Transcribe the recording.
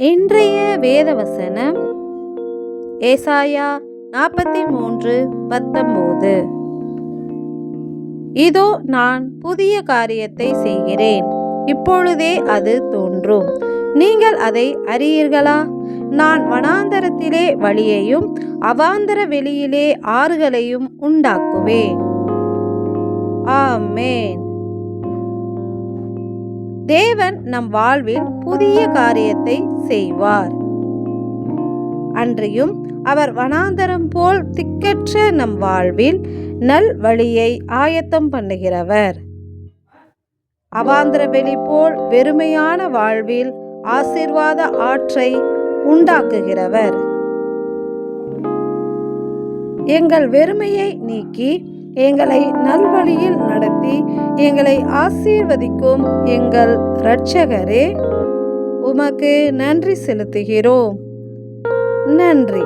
இன்றைய வேதவசனம் ஏசாயா நாற்பத்தி மூன்று பத்தொன்பது. இதோ நான் புதிய காரியத்தை செய்கிறேன். இப்பொழுதே அது தோன்றும். நீங்கள் அதை அறியீர்களா? நான் வனாந்தரத்திலே வழியையும் அவாந்தர வெளியிலே ஆறுகளையும் உண்டாக்குவேன். ஆமேன். தேவன் நம் வாழ்வில் புதிய காரியத்தை செய்வார். அன்றியும் அவர் வனாந்தரம் போல் திக்கற்ற நம் வாழ்வில் நல் வழியை ஆயத்தம் பண்ணுகிறவர். அவாந்திர வெளி போல் வெறுமையான வாழ்வில் ஆசிர்வாத ஆற்றை உண்டாக்குகிறவர். எங்கள் வெறுமையை நீக்கி எங்களை நல்வழியில் நடத்தி எங்களை ஆசீர்வதிக்கும் எங்கள் இரட்சகரே உமக்கு நன்றி செலுத்துகிறோம். நன்றி.